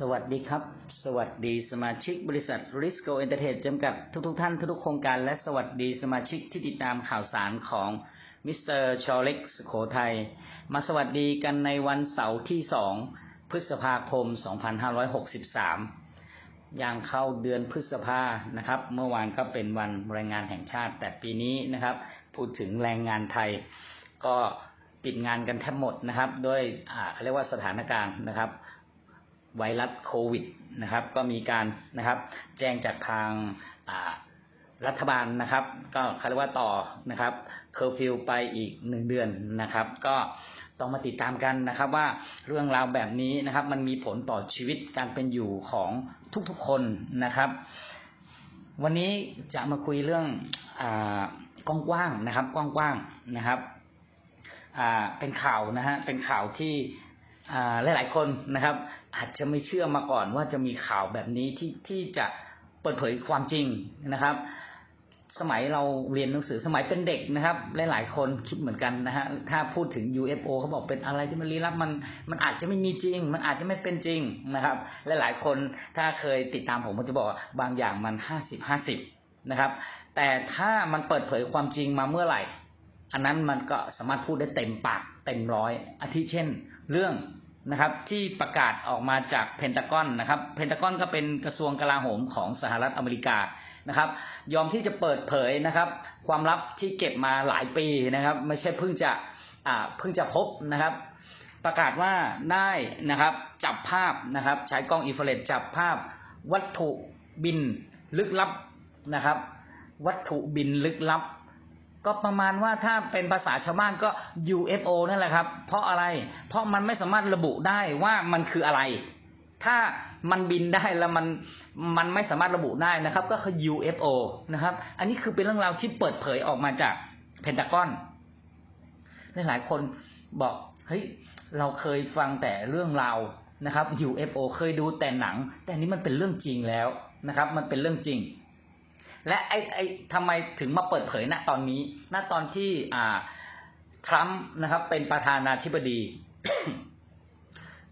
สวัสดีครับ สวัสดีสมาชิกบริษัท Risco Entertainment จำกัดทุกๆทท่านทุกๆโครงการ และสวัสดีสมาชิกที่ติดตามข่าวสารของมิสเตอร์ชอเล็กสุโขทัยมาสวัสดีกันในวันเสาร์ที่ 2 พฤษภาคม 2563 อย่างเข้าเดือนพฤษภานะครับ เมื่อวานก็เป็นวันแรงงานแห่งชาติ แต่ปีนี้นะครับ พูดถึงแรงงานไทย ก็ปิดงานกันแทบหมดนะครับ ด้วยอ่าเรียกว่าสถานการณ์นะครับ ไวรัสโควิดนะครับ ก็มีการนะครับแจ้งจากทางรัฐบาลนะครับ ก็เขาเรียกว่าต่อนะครับเคอร์ฟิวไปอีกหนึ่งเดือนนะครับ ก็ต้องมาติดตามกันนะครับว่าเรื่องราวแบบนี้นะครับ มันมีผลต่อชีวิตการเป็นอยู่ของทุกๆคนนะครับ วันนี้จะมาคุยเรื่องอากว้างๆนะครับกว้างๆนะครับอ่าเป็นข่าวนะฮะเป็นข่าวที่อ่าหลายๆคนนะครับ อาจจะไม่เชื่อมาก่อนว่าจะมีข่าวแบบนี้ที่ที่จะเปิดเผยความจริงนะครับ สมัยเราเรียนหนังสือสมัยเป็นเด็กนะครับหลายๆคนคิดเหมือนกันนะฮะถ้าพูดถึง UFO เขาบอกเป็นอะไรที่มันลี้ลับมันมันอาจจะไม่มีจริง มันอาจจะไม่เป็นจริงนะครับหลายๆคนถ้าเคยติดตามผมก็จะบอกบางอย่างมันห้าสิบห้าสิบนะครับ แต่ถ้ามันเปิดเผยความจริงมาเมื่อไหร่ อันนั้นมันก็สามารถพูดได้เต็มปากเต็มร้อยอาทิเช่น เรื่อง นะครับ ที่ประกาศออกมาจากเพนตากอนนะครับ เพนตากอนก็เป็นกระทรวงกลาโหมของสหรัฐอเมริกานะครับ ยอมที่จะเปิดเผยนะครับ ความลับที่เก็บมาหลายปีนะครับ ไม่ใช่เพิ่งจะอ่าเพิ่งจะพบนะครับ ประกาศว่าได้นะครับ จับภาพนะครับ ใช้กล้องอินฟราเรดจับภาพ วัตถุบินลึกลับนะครับ วัตถุบินลึกลับ ก็ประมาณว่าถ้าเป็นภาษาชาวบ้านก็ UFO นั่นแหละครับ เพราะอะไร เพราะมันไม่สามารถระบุได้ว่ามันคืออะไร ถ้ามันบินได้แล้วมันมันไม่สามารถระบุได้นะครับ ก็คือ UFO นะครับ อันนี้คือเป็นเรื่องราวที่เปิดเผยออกมาจากเพนตากอนหลายคนบอกเฮ้ยเราเคยฟังแต่เรื่องราวนะครับ UFO เคยดูแต่หนัง แต่นี้มันเป็นเรื่องจริงแล้วนะครับ มันเป็นเรื่องจริง และไอ้ไอ้ทำไมถึงมาเปิดเผยณตอนนี้ ณตอนที่อ่าทรัมป์นะครับ เป็นประธานาธิบดี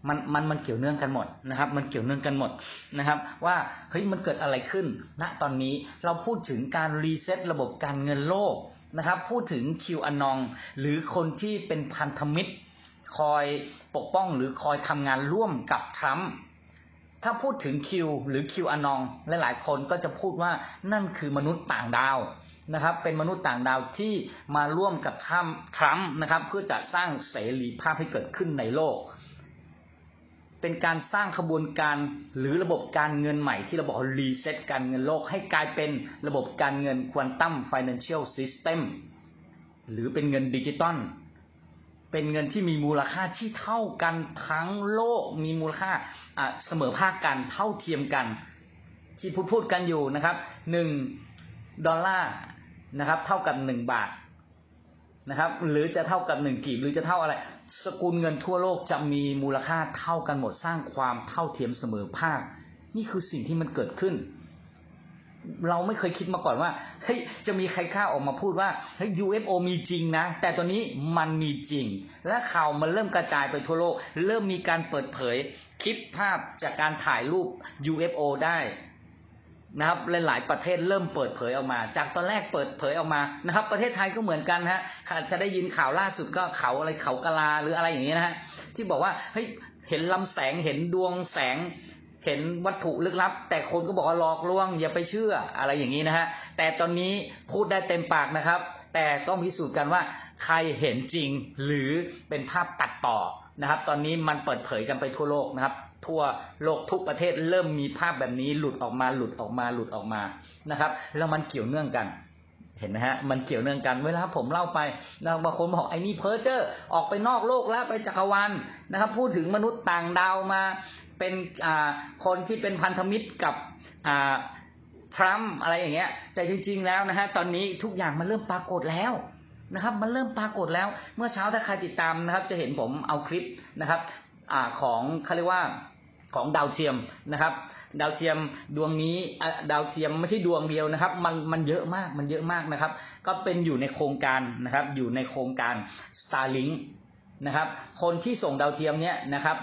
มันมันมันเกี่ยวเนื่องกันหมดนะครับ มันเกี่ยวเนื่องกันหมดนะครับ ว่าเฮ้ยมันเกิดอะไรขึ้น ณตอนนี้เราพูดถึงการรีเซ็ตระบบการเงินโลกนะครับ พูดถึงคิวอนองหรือคนที่เป็นพันธมิตร คอยปกป้องหรือคอยทำงานร่วมกับทรัมป์ ถ้าพูดถึงคิวหรือคิวอนองหลายๆคนก็จะพูดว่านั่นคือมนุษย์ต่างดาวนะครับ เป็นมนุษย์ต่างดาวที่มาร่วมกับทรัมทรัมป์นะครับ เพื่อจะสร้างเสรีภาพให้เกิดขึ้นในโลก เป็นการสร้างขบวนการหรือระบบการเงินใหม่ที่เราบอกรีเซ็ตการเงินโลก ให้กลายเป็นระบบการเงินควอนตัมฟินแลนเชียลซิสเต็มหรือเป็นเงินดิจิตอล เป็นเงินที่มีมูลค่าที่เท่ากันทั้งโลกมีมูลค่าเสมอภาคกันเท่าเทียมกัน ที่พูดพูดกันอยู่นะครับหนึ่งดอลลาร์นะครับ เท่ากับหนึ่งบาทนะครับ หรือจะเท่ากับหนึ่งกีบหรือจะเท่าอะไร สกุลเงินทั่วโลกจะมีมูลค่าเท่ากันหมดสร้างความเท่าเทียมเสมอภาค นี่คือสิ่งที่มันเกิดขึ้น เราไม่เคยคิดมาก่อนว่าเฮ้ยจะมีใครกล้าออกมาพูดว่าเฮ้ย UFO มีจริงนะ แต่ตัวนี้มันมีจริง และข่าวมันเริ่มกระจายไปทั่วโลก เริ่มมีการเปิดเผยคลิปภาพจากการถ่ายรูป UFO ได้นะครับหลาย ๆ ประเทศเริ่มเปิดเผยออกมา จากตอนแรกเปิดเผยออกมานะครับ ประเทศไทยก็เหมือนกันฮะจะได้ยินข่าวล่าสุดก็เขาอะไรเขากะลาหรืออะไรอย่างนี้นะฮะที่บอกว่าเฮ้ยเห็นลำแสงเห็นดวงแสง เห็นวัตถุลึกลับ แต่คนก็บอกว่าหลอกลวง อย่าไปเชื่ออะไรอย่างนี้นะฮะแต่ตอนนี้พูดได้เต็มปากนะครับ แต่ต้องพิสูจน์กันว่า ใครเห็นจริงหรือเป็นภาพตัดต่อนะครับ ตอนนี้มันเปิดเผยกันไปทั่วโลกนะครับ ทั่วโลกทุกประเทศเริ่มมีภาพแบบนี้หลุดออกมาหลุดออกมาหลุดออกมานะครับ แล้วมันเกี่ยวเนื่องกันเห็นไหมฮะ มันเกี่ยวเนื่องกัน เวลาผมเล่าไปนะบางคนบอกไอ้นี่เพ้อเจ้อออกไปนอกโลกแล้วไปจักรวาลนะครับ พูดถึงมนุษย์ต่างดาวมา เป็นคนที่เป็นพันธมิตรกับทรัมป์อะไรอย่างเงี้ย แต่จริง ๆ แล้วนะฮะตอนนี้ทุกอย่างมันเริ่มปรากฏแล้วนะครับ มันเริ่มปรากฏแล้ว เมื่อเช้าถ้าใครติดตามนะครับ จะเห็นผมเอาคลิปนะครับอของเขาเรียกว่าของดาวเทียมนะครับ ดาวเทียมดวงนี้ดาวเทียมไม่ใช่ดวงเดียวนะครับ มันมันเยอะมากมันเยอะมากนะครับ ก็เป็นอยู่ในโครงการนะครับ อยู่ในโครงการ Starlink นะครับ คนที่ส่งดาวเทียมเนี่ยนะครับ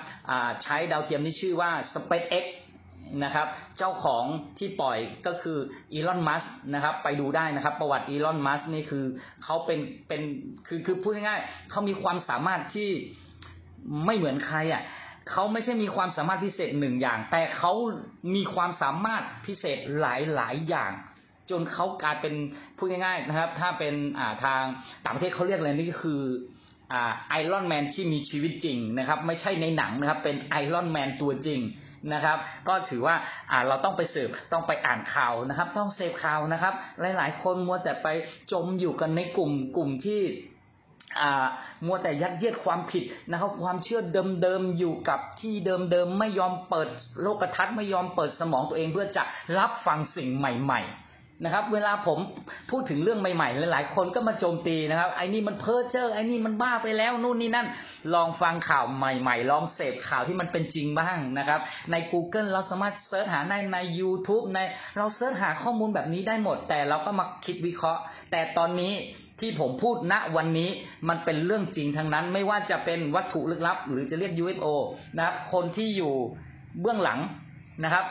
ใช้ดาวเทียมที่ชื่อว่า SpaceX นะครับ เจ้าของที่ปล่อยก็คืออีลอนมัสนะครับ ไปดูได้นะครับ ประวัติอีลอนมัสนี่คือเขาเป็นเป็นคือคือพูดง่ายๆเขามีความสามารถที่ไม่เหมือนใครอะเขาไม่ใช่มีความสามารถพิเศษหนึ่งอย่าง แต่เขามีความสามารถพิเศษหลายหลายอย่าง จนเขากลายเป็นพูดง่ายๆนะครับ ถ้าเป็นอ่าทางต่างประเทศเขาเรียกอะไรนี่คือ ไอรอนแมนที่มีชีวิตจริงนะครับ ไม่ใช่ในหนังนะครับ เป็นไอรอนแมนตัวจริงนะครับ ก็ถือว่าอ่าเราต้องไปสืบต้องไปอ่านข่าวนะครับ ต้องเสพข่าวนะครับ หลาย ๆ คนมัวแต่ไปจมอยู่กันในกลุ่มกลุ่มที่มัวแต่ยัดเยียดความผิดนะครับ ความเชื่อเดิมๆอยู่กับที่เดิมๆไม่ยอมเปิดโลกทัศน์ไม่ยอมเปิดสมองตัวเองเพื่อจะรับฟังสิ่งใหม่ ๆ นะครับ เวลาผมพูดถึงเรื่องใหม่ๆ หลายๆ คนก็มาโจมตีนะครับ ไอ้นี่มันเพ้อเจ้อไอ้นี่มันบ้าไปแล้วนู่นนี่นั่น ลองฟังข่าวใหม่ ๆ ลองเสพข่าวที่มันเป็นจริงบ้างนะครับ ใน Google เราสามารถเซิร์ชหาได้ใน YouTube ในเราเซิร์ชหาข้อมูลแบบนี้ได้หมด แต่เราก็มาคิดวิเคราะห์ แต่ตอนนี้ที่ผมพูดณวันนี้มันเป็นเรื่องจริงทั้งนั้น ไม่ว่าจะเป็นวัตถุลึกลับ หรือจะเรียก UFO นะครับ คนที่อยู่เบื้องหลังนะครับ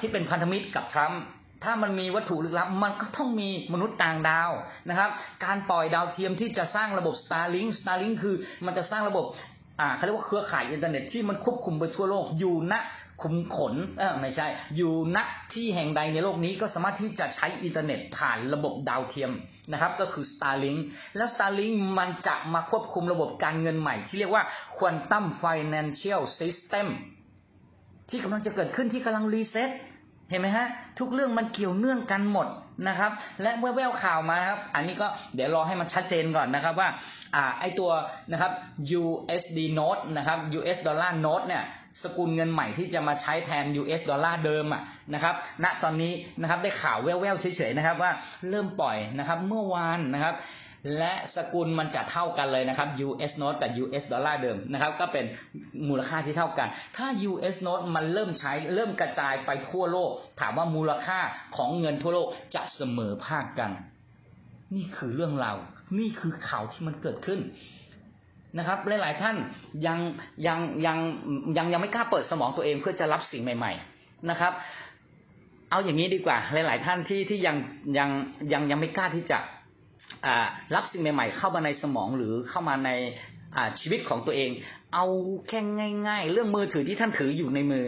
ที่เป็นพันธมิตรกับทรัมป์ ถ้ามันมีวัตถุลึกลับ มันก็ต้องมีมนุษย์ต่างดาวนะครับ การปล่อยดาวเทียมที่จะสร้างระบบ Starlink Starlink คือมันจะสร้างระบบอ่าเขาเรียกว่าเครือข่ายอินเทอร์เน็ตที่มันควบคุมไปทั่วโลกอยู่ณคุมขนเออไม่ใช่ อยู่ณที่แห่งใดในโลกนี้ก็สามารถที่จะใช้อินเทอร์เน็ตผ่านระบบดาวเทียมนะครับ ก็คือ Starlink แล้ว Starlink มันจะมาควบคุมระบบการเงินใหม่ ที่เรียกว่า Quantum Financial System ที่กำลังจะเกิดขึ้นที่กำลังรีเซ็ต เห็นไหมฮะ ทุกเรื่องมันเกี่ยวเนื่องกันหมดนะครับ และแววๆข่าวมาครับ อันนี้ก็เดี๋ยวรอให้มันชัดเจนก่อนนะครับว่า อ่าไอตัวนะครับ USD note นะครับ US dollar note เนี่ยสกุลเงินใหม่ที่จะมาใช้แทน US ดอลลาร์เดิมอะนะครับ ณตอนนี้นะครับได้ข่าวแว่วๆเฉยๆนะครับว่าเริ่มปล่อยนะครับ เมื่อวานนะครับ และสกุลมันจะเท่ากันเลยนะครับ US note กับ US ดอลลาร์เดิมนะครับ ก็เป็นมูลค่าที่เท่ากัน ถ้า US note มันเริ่มใช้เริ่มกระจายไปทั่วโลก ถามว่ามูลค่าของเงินทั่วโลกจะเสมอภาคกัน นี่คือเรื่องราวนี่คือข่าวที่มันเกิดขึ้นนะครับ หลาย ๆ ท่านยังยังยังยังยังไม่กล้าเปิดสมองตัวเองเพื่อจะรับสิ่งใหม่ ๆ นะครับ เอาอย่างนี้ดีกว่า หลาย ๆ ท่านที่ที่ยังยังยังยังไม่กล้าที่จะ รับสิ่งใหม่ๆ เข้ามาในสมองหรือเข้ามาในชีวิตของตัวเอง เอาแค่ง่าย ๆ เรื่องมือถือที่ท่านถืออยู่ในมือ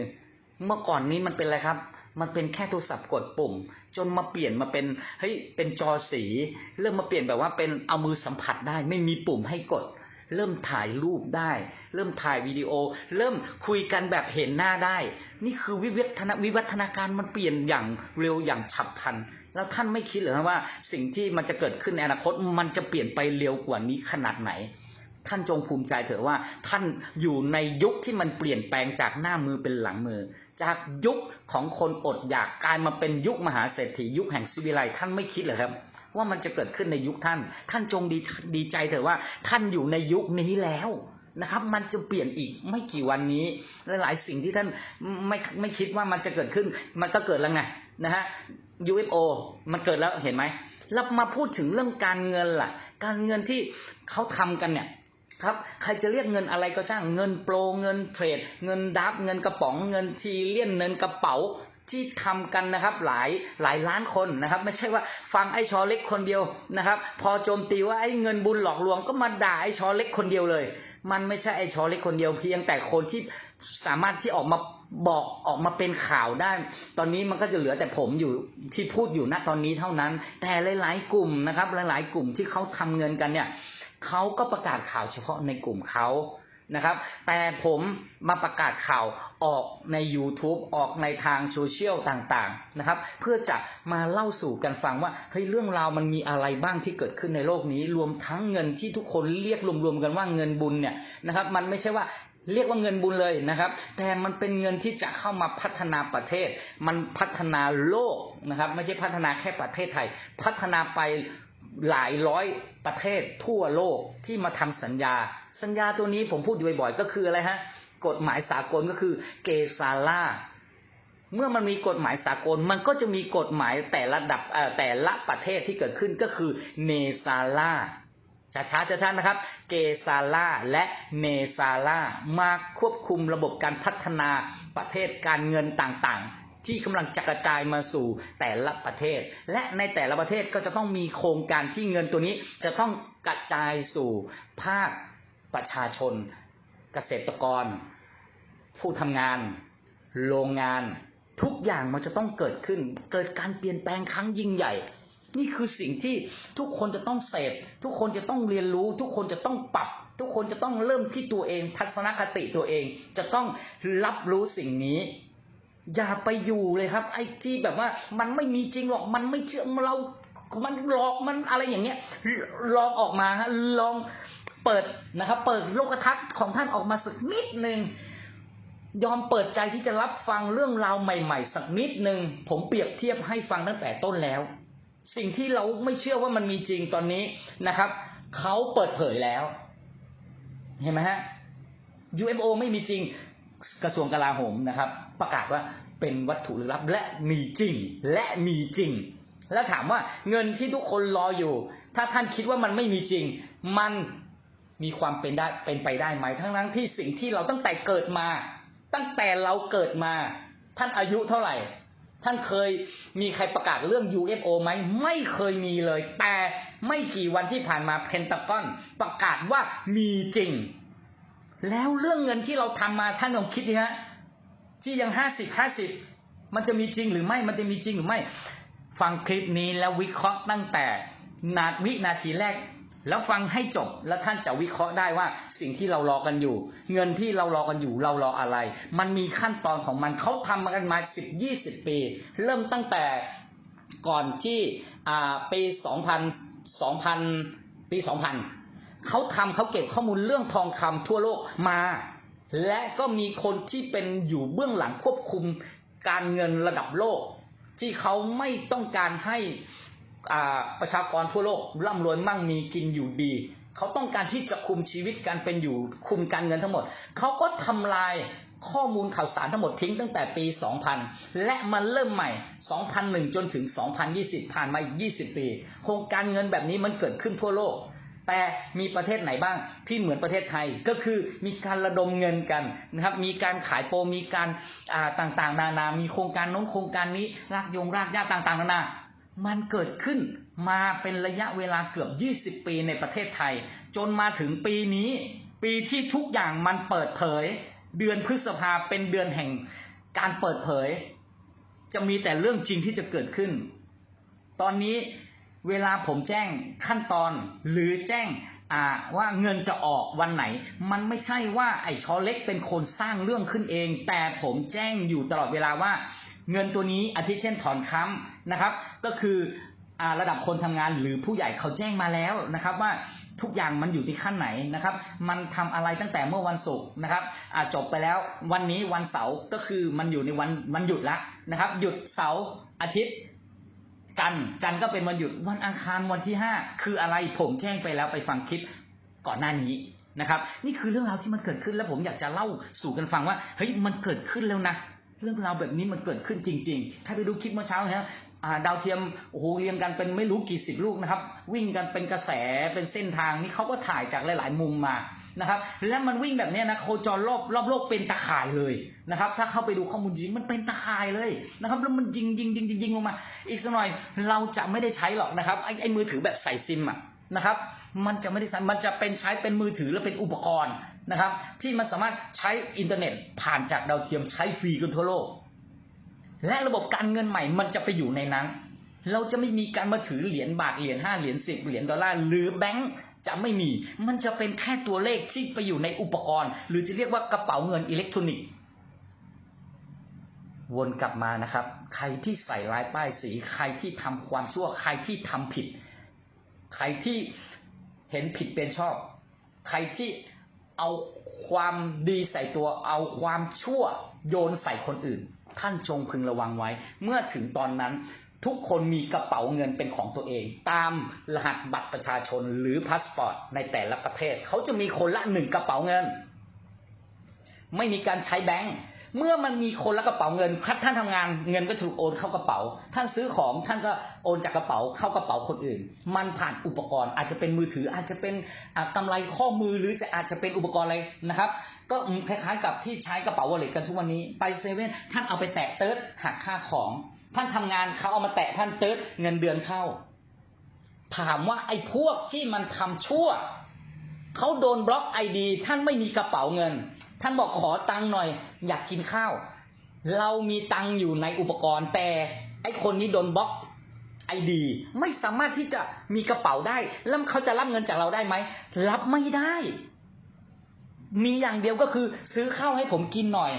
เมื่อก่อนนี้มันเป็นอะไรครับ มันเป็นแค่โทรศัพท์กดปุ่ม จนมาเปลี่ยนมาเป็นเฮ้ยเป็นจอสี เริ่มมาเปลี่ยนแบบว่าเป็นเอามือสัมผัสได้ ไม่มีปุ่มให้กด เริ่มถ่ายรูปได้ เริ่มถ่ายวิดีโอ เริ่มคุยกันแบบเห็นหน้าได้ นี่คือวิวัฒนาวิวัฒนาการมันเปลี่ยนอย่างเร็วอย่างฉับพลัน แล้วท่านไม่คิดหรือว่าสิ่งที่มันจะเกิดขึ้นในอนาคตมันจะเปลี่ยนไปเร็วกว่านี้ขนาดไหน ท่านจงภูมิใจเถอะว่า ท่านอยู่ในยุคที่มันเปลี่ยนแปลงจากหน้ามือเป็นหลังมือ จากยุคของคนอดอยากกลายมาเป็นยุคมหาเศรษฐียุคแห่งสิวิไลท่านไม่คิดเหรอครับ ว่ามันจะเกิดขึ้นในยุคท่าน ท่านจงดีดีใจเถอะว่า ท่านอยู่ในยุคนี้แล้วนะครับมันจะเปลี่ยนอีกไม่กี่วันนี้หลายๆสิ่งที่ท่านไม่ไม่คิดว่ามันจะเกิดขึ้น มันก็เกิดแล้วไงนะฮะ UFO มันเกิดแล้วเห็นไหมแล้วมาพูดถึงเรื่องการเงินล่ะ การเงินที่เขาทำกันเนี่ยครับ ใครจะเรียกเงินอะไรก็ช่างเงินโปรเงินเทรด เงินดับเงินกระป๋องเงินทีเลียนเงินกระเป๋าที่ทำกันนะครับหลายหลายล้านคนนะครับ ไม่ใช่ว่าฟังไอ้ชอเล็กคนเดียวนะครับ พอโจมตีว่าไอ้เงินบุญหลอกลวงก็มาด่าไอ้ชอเล็กคนเดียวเลย มันไม่ใช่ไอ้ชอเล็กคนเดียวเพียงแต่คนที่สามารถที่ออกมาบอกออกมาเป็นข่าวได้ ตอนนี้มันก็จะเหลือแต่ผมอยู่ที่พูดอยู่ณตอนนี้เท่านั้น แต่หลาย ๆ กลุ่มนะครับ หลาย ๆ กลุ่มที่เขาทำเงินกันเนี่ยเขาก็ประกาศข่าวเฉพาะในกลุ่มเขา นะครับ แต่ผมมาประกาศข่าวออกใน YouTube ออกในทางโซเชียลต่างๆนะครับ เพื่อจะมาเล่าสู่กันฟังว่าเฮ้ยเรื่องราวมันมีอะไรบ้างที่เกิดขึ้นในโลกนี้ รวมทั้งเงินที่ทุกคนเรียกรวมๆกันว่าเงินบุญเนี่ยนะครับ มันไม่ใช่ว่าเรียกว่าเงินบุญเลยนะครับ แต่มันเป็นเงินที่จะเข้ามาพัฒนาประเทศ มันพัฒนาโลกนะครับ ไม่ใช่พัฒนาแค่ประเทศไทย พัฒนาไป หลายร้อยประเทศทั่วโลกที่มาทำสัญญา สัญญาตัวนี้ผมพูดอยู่บ่อยๆก็คืออะไรฮะ กฎหมายสากลก็คือเกซาล่าเมื่อมันมีกฎหมายสากล มันก็จะมีกฎหมายแต่ละดับแต่ละประเทศที่เกิดขึ้นก็คือเนซาล่าช้าๆจะท่านนะครับ เกซาล่าและเมซาล่ามาควบคุมระบบการพัฒนาประเทศการเงินต่างๆ ที่กำลังจะกระจายมาสู่แต่ละประเทศ และในแต่ละประเทศก็จะต้องมีโครงการที่เงินตัวนี้จะต้องกระจายสู่ภาคประชาชน เกษตรกร ผู้ทำงาน โรงงาน ทุกอย่างมันจะต้องเกิดขึ้น เกิดการเปลี่ยนแปลงครั้งยิ่งใหญ่ นี่คือสิ่งที่ทุกคนจะต้องเสพทุกคนจะต้องเรียนรู้ ทุกคนจะต้องปรับ ทุกคนจะต้องเริ่มที่ตัวเอง ทัศนคติตัวเอง จะต้องรับรู้สิ่งนี้ อย่าไปอยู่เลยครับ ไอ้ที่แบบว่ามันไม่มีจริงหรอกมันไม่เชื่อเรา มันหลอกมันอะไรอย่างเงี้ย ลองออกมาฮะลองเปิดนะครับ เปิดโลกทัศน์ของท่านออกมาสักนิดหนึ่งยอมเปิดใจที่จะรับฟังเรื่องราวใหม่ๆ สักนิดหนึ่งผมเปรียบเทียบให้ฟังตั้งแต่ต้นแล้ว สิ่งที่เราไม่เชื่อว่ามันมีจริงตอนนี้นะครับเขาเปิดเผยแล้ว เห็นไหมฮะ UFO ไม่มีจริงกระทรวงกลาโหมนะครับ ประกาศว่าเป็นวัตถุลึกลับและมีจริง และมีจริง แล้วถามว่าเงินที่ทุกคนรออยู่ ถ้าท่านคิดว่ามันไม่มีจริง มันมีความเป็นได้เป็นไปได้ไหมทั้งนั้นที่สิ่งที่เราตั้งแต่เกิดมา ตั้งแต่เราเกิดมา ท่านอายุเท่าไหร่ ท่านเคยมีใครประกาศเรื่อง UFO ไหมไม่เคยมีเลย แต่ไม่กี่วันที่ผ่านมาเพนตากอนประกาศว่ามีจริง แล้วเรื่องเงินที่เราทำมาท่านลองคิดดิฮะ ที่ยังห้าสิบห้าสิบมันจะมีจริงหรือไม่ มันจะมีจริงหรือไม่ ฟังคลิปนี้แล้ววิเคราะห์ตั้งแต่นาวินาทีแรก แล้วฟังให้จบแล้วท่านจะวิเคราะห์ได้ว่าสิ่งที่เรารอกันอยู่ เงินที่เรารอกันอยู่เรารออะไร มันมีขั้นตอนของมันเขาทำมากันมาสิบยี่สิบปี เริ่มตั้งแต่ก่อนที่ปีสองพันสองพันปีสองพันเขาทำเขาเก็บข้อมูลเรื่องทองคำทั่วโลกมา และก็มีคนที่เป็นอยู่เบื้องหลังควบคุมการเงินระดับโลก ที่เขาไม่ต้องการให้ประชากรทั่วโลกร่ำรวยมั่งมีกินอยู่ดี เขาต้องการที่จะคุมชีวิตการเป็นอยู่คุมการเงินทั้งหมด เขาก็ทำลายข้อมูลข่าวสารทั้งหมดทิ้งตั้งแต่ปี 2000 และมันเริ่มใหม่ 2001 จนถึง 2020 ผ่านมาอีก 20 ปี โครงการเงินแบบนี้มันเกิดขึ้นทั่วโลก แต่มีประเทศไหนบ้างที่เหมือนประเทศไทยก็คือมีการระดมเงินกันนะครับ มีการขายโปรมีการอ่าต่างๆ นานา มีโครงการน้นโครงการนี้รากยงรากหญ้าต่างๆ นานา มันเกิดขึ้นมาเป็นระยะเวลาเกือบ 20 ปีในประเทศไทย จนมาถึงปีนี้ ปีที่ทุกอย่างมันเปิดเผย เดือนพฤษภาเป็นเดือนแห่งการเปิดเผย จะมีแต่เรื่องจริงที่จะเกิดขึ้น ตอนนี้ เวลาผมแจ้งขั้นตอนหรือแจ้งอ่าว่าเงินจะออกวันไหน มันไม่ใช่ว่าไอ้ชอเล็กเป็นคนสร้างเรื่องขึ้นเอง แต่ผมแจ้งอยู่ตลอดเวลาว่า เงินตัวนี้อาทิเช่นถอนค้ำนะครับ ก็คืออ่าระดับคนทำงานหรือผู้ใหญ่เขาแจ้งมาแล้วนะครับ ว่าทุกอย่างมันอยู่ที่ขั้นไหนนะครับ มันทำอะไรตั้งแต่เมื่อวันศุกร์นะครับอาจบไปแล้ววันนี้วันเสาร์ก็คือมันอยู่ในวันวันหยุดละนะครับ หยุดเสาร์อาทิตย์ จันจันก็เป็นวันหยุดวันอังคารวันที่ห้าคืออะไรผมแจ้งไปแล้วไปฟังคลิปก่อนหน้านี้นะครับนี่คือเรื่องราวที่มันเกิดขึ้นแล้วผมอยากจะเล่าสู่กันฟังว่าเฮ้ยมันเกิดขึ้นแล้วนะ เรื่องราวแบบนี้มันเกิดขึ้นจริงๆถ้าไปดูคลิปเมื่อเช้านะฮะดาวเทียมโอ้โหเรียงกันเป็นไม่รู้กี่สิบลูกนะครับ วิ่งกันเป็นกระแสเป็นเส้นทางนี่เขาก็ถ่ายจากหลาย ๆ มุมมา นะครับ แล้วมันวิ่งแบบนี้นะโคจรรอบรอบโลกเป็นตะข่ายเลยนะครับ ถ้าเข้าไปดูข้อมูลจริงมันเป็นตะข่ายเลยนะครับแล้วมันยิงยิงยิงยิงยิงลงมา อีกสักหน่อยเราจะไม่ได้ใช้หรอกนะครับไอ้ไอ้มือถือแบบใส่ซิมอะนะครับ มันจะไม่ได้ใช้มันจะเป็นใช้เป็นมือถือและเป็นอุปกรณ์นะครับ ที่มันสามารถใช้อินเทอร์เน็ต ผ่านจากดาวเทียมใช้ฟรีกันทั่วโลก และระบบการเงินใหม่มันจะไปอยู่ในนั้นเราจะไม่มีการมาถือเหรียญบาทเหรียญห้าเหรียญสิบเหรียญดอลลาร์หรือแบงก์ จะไม่มี มันจะเป็นแค่ตัวเลขที่ไปอยู่ในอุปกรณ์ หรือจะเรียกว่ากระเป๋าเงินอิเล็กทรอนิกส์วนกลับมานะครับ ใครที่ใส่ร้ายป้ายสี ใครที่ทำความชั่ว ใครที่ทำผิด ใครที่เห็นผิดเป็นชอบ ใครที่เอาความดีใส่ตัว เอาความชั่วโยนใส่คนอื่น ท่านจงพึงระวังไว้ เมื่อถึงตอนนั้น ทุกคนมีกระเป๋าเงินเป็นของตัวเอง ตามรหัสบัตรประชาชนหรือพาสปอร์ตในแต่ละประเทศ เขาจะมีคนละหนึ่งกระเป๋าเงิน ไม่มีการใช้แบงค์เมื่อมันมีคนละกระเป๋าเงินท่านทำงานเงินก็ถูกโอนเข้ากระเป๋า ท่านซื้อของท่านก็โอนจากกระเป๋าเข้ากระเป๋าคนอื่น มันผ่านอุปกรณ์อาจจะเป็นมือถืออาจจะเป็นอ่าไรข้อมือหรือจะอาจจะเป็นอุปกรณ์อะไรนะครับ ก็คล้ายๆกับที่ใช้กระเป๋าวอลเล็ตกันทุกวันนี้ไปเซเว่นท่านเอาไปแตะเติร์ดหักค่าของ ท่านทำงานเขาเอามาแตะท่านเติร์ดเงินเดือนเข้า ถามว่าไอ้พวกที่มันทำชั่วเขาโดนบล็อกไอดี ท่านไม่มีกระเป๋าเงิน ท่านบอกขอตังค์หน่อย อยากกินข้าว เรามีตังค์อยู่ในอุปกรณ์แต่ ไอคนนี้โดนบล็อกไอดี ไม่สามารถที่จะมีกระเป๋าได้ แล้วเขาจะรับเงินจากเราได้ไหมรับไม่ได้ มีอย่างเดียวก็คือซื้อข้าวให้ผมกินหน่อย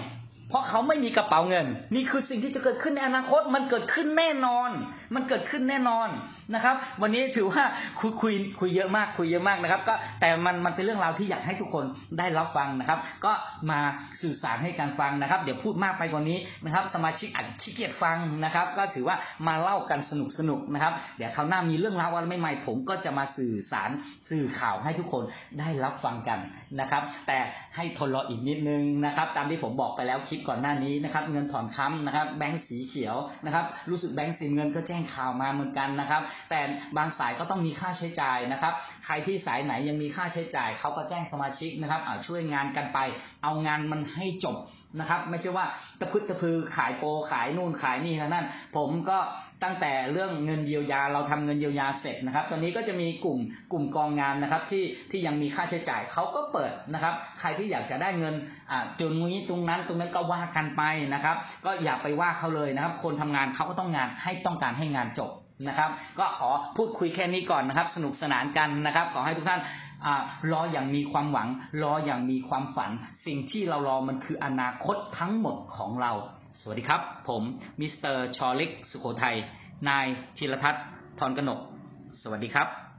เพราะเขาไม่มีกระเป๋าเงิน นี่คือสิ่งที่จะเกิดขึ้นในอนาคต มันเกิดขึ้นแน่นอน มันเกิดขึ้นแน่นอนนะครับ วันนี้ถือว่าคุยคุยคุยเยอะมากคุยเยอะมากนะครับ ก็แต่มันมันเป็นเรื่องราวที่อยากให้ทุกคนได้รับฟังนะครับ ก็มาสื่อสารให้การฟังนะครับ เดี๋ยวพูดมากไปกว่านี้นะครับ สมาชิกอาจขี้เกียจฟังนะครับ ก็ถือว่ามาเล่ากันสนุกสนุกนะครับ เดี๋ยวคราวหน้ามีเรื่องราวอะไรใหม่ๆผมก็จะมาสื่อสารสื่อข่าวให้ทุกคนได้รับฟังกันนะครับ แต่ให้ทนรออีกนิดนึงนะครับ ตามที่ผมบอกไปแล้วคลิปก่อนหน้านี้นะครับ เงินถอนค้ำนะครับ แบงค์สีเขียวนะครับ รู้สึกแบงค์สีเงินก็แจ้งข่าวมาเหมือนกันนะครับ แต่บางสายก็ต้องมีค่าใช้จ่ายนะครับ ใครที่สายไหนยังมีค่าใช้จ่ายเขาก็แจ้งสมาชิกนะครับอ่าช่วยงานกันไป เอางานมันให้จบ นะครับ ไม่ใช่ว่าตะพึดตะพือขายโปรขายนู่นขายนี่เท่านั้นผมก็ตั้งแต่เรื่องเงินเยียวยาเราทำเงินเยียวยาเสร็จนะครับ ตอนนี้ก็จะมีกลุ่มกลุ่มกองงานนะครับที่ที่ยังมีค่าใช้จ่ายเขาก็เปิดนะครับ ใครที่อยากจะได้เงินอ่าตรงนี้ตรงนั้นตรงนั้นก็ว่ากันไปนะครับ ก็อย่าไปว่าเขาเลยนะครับ คนทำงานเขาก็ต้องงานให้ต้องการให้งานจบนะครับ ก็ขอพูดคุยแค่นี้ก่อนนะครับ สนุกสนานกันนะครับ ขอให้ทุกท่าน รออย่างมีความหวัง รออย่างมีความฝัน สิ่งที่เรารอมันคืออนาคตทั้งหมดของเรา สวัสดีครับ ผมมิสเตอร์ชอลิกสุโขทัยนายธีรทัศน์ทรกนก สวัสดีครับ